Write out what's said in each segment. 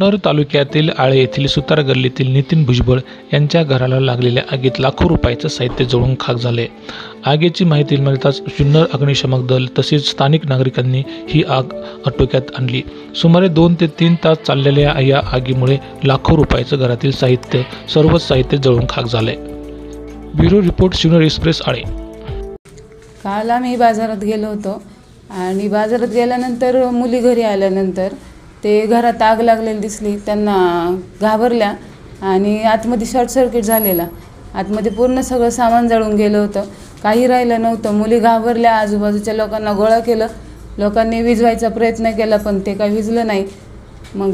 नर तालुक्यातील आळे येथील सुतार गल्लीतील नितीन भुजबळ यांच्या घराला लागलेल्या आगीत लाखो रुपयाचं साहित्य जळून खाक झाले. आगीची माहिती मिळताच जुन्नर अग्निशमक दल तसेच स्थानिक नागरिकांनी ही आग आटोक्यात आणली. सुमारे दोन ते तीन तास चाललेल्या या आगीमुळे लाखो रुपयाचं घरातील साहित्य सर्वच साहित्य जळून खाक झाले. ब्युरो रिपोर्ट शून्य एक्सप्रेस आळे. काल आम्ही बाजारात गेलो होतो आणि बाजारात गेल्यानंतर मुली घरी आल्यानंतर ते घरात आग लागलेली दिसली त्यांना घाबरल्या आणि आतमध्ये शॉर्ट सर्किट झालेला. आतमध्ये पूर्ण सगळं सामान जळून गेलं होतं. काही राहिलं नव्हतं. मुली घाबरल्या आजूबाजूच्या लोकांना गोळा केलं. लोकांनी विजवायचा प्रयत्न केला पण ते काही विजलं नाही. मग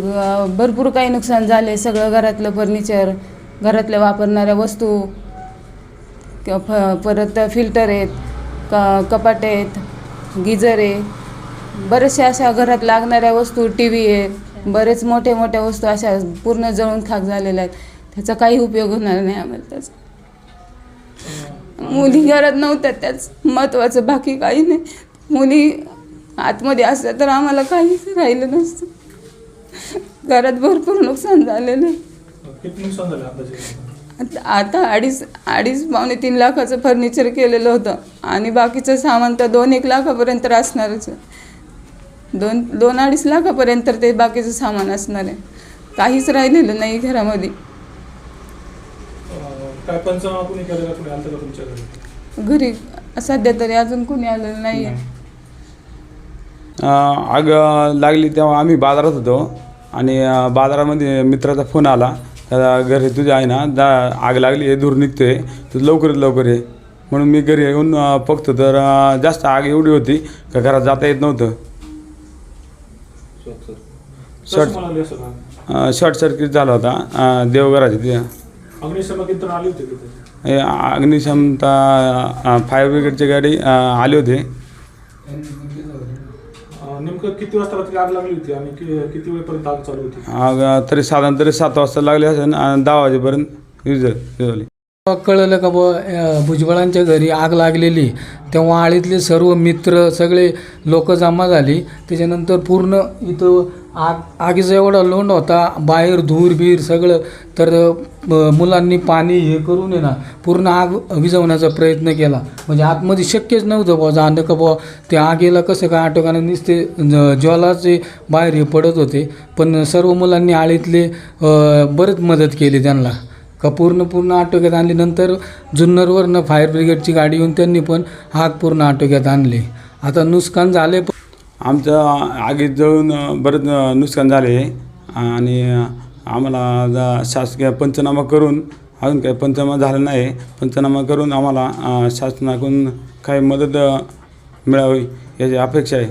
भरपूर काही नुकसान झाले. सगळं घरातलं फर्निचर घरातल्या वापरणाऱ्या वस्तू फ- परत फिल्टर आहेत क कपाट आहेत गिजर आहे. बरेचशा अशा घरात लागणाऱ्या वस्तू टी व्ही आहे. बरेच मोठ्या मोठ्या वस्तू अशा पूर्ण जळून खाक झालेल्या आहेत. त्याचा काही उपयोग होणार नाही आम्हाला त्याचा. मुली घरात नव्हत्या त्याच महत्त्वाचं बाकी काही नाही. मुली आतमध्ये असल्या तर आम्हाला काहीच राहिलं नसतं. घरात भरपूर नुकसान झालेलं आहे. आता अडीच अडीच पावणे तीन लाखाचं फर्निचर केलेलं होतं. आणि बाकीचं सामान तर दोन एक लाखापर्यंत असणारच. दोन दोन अडीच लाखापर्यंत ते बाकीचं सामान असणार आहे. काहीच राहिलेलं नाही घरामध्ये. काय पंचनामा कुणी केलं का कुणी आलं का तुमच्या घरी घरी सध्या तरी अजून कोणी आलेलं नाही आहे अं, आग लागली तेव्हा आम्ही बाजारात होतो आणि अं, बाजारामध्ये मित्राचा फोन आला. त्याला घरी तुझे आहे ना? दा आग लागली आहे धूर निघतोय. तू लवकरात लवकर ये. म्हणून मी घरी येऊन अं, बघतो तर अं, जास्त आग एवढी होती का घरात जाता येत नव्हतं. शॉर्ट शॉर्ट सर्किट झाला होता. अं, देवघराच्या तिथे. अग्निशमता फायर ब्रिगेडची गाडी आली होती. नेमकं किती वाजता आग लागली होती आणि किती वेळपर्यंत आग चालू होती? आग तरी साधारण तरी सात वाजता लागली असेल आणि दहा वाजेपर्यंत यूज झाली. कळलं का बुवा भुजबळांच्या घरी आग लागलेली. तेव्हा आळीतले सर्व मित्र सगळे लोक जमा झाली. त्याच्यानंतर पूर्ण इथं आग आगीचा एवढा लोंड होता बाहेर धूर बीर सगळं. तर मुलांनी पाणी हे करून आहे ना पूर्ण आग विझवण्याचा प्रयत्न केला. म्हणजे आतमध्ये शक्यच नव्हतं बुवा जाणं का बुवा ते आगीला कसं काय आटोकानं नुसते ज्वालाचे बाहेर हे पडत होते. पण सर्व मुलांनी आळीतले बरंच बरेच मदत केली त्यांना. पूर्ण पूर्ण आटोक्यात आणली. नंतर जुन्नरवरनं फायर ब्रिगेडची गाडी येऊन त्यांनी पण आग पूर्ण आटोक्यात आणली. आता नुकसान झाले पण आमच्या आगीत जळून बरंच नुकसान झाले आणि आम्हाला जा शासकीय पंचनामा करून अजून काही पंचनामा झाला नाही. पंचनामा करून आम्हाला शासनाकडून काही मदत मिळावी याची अपेक्षा आहे.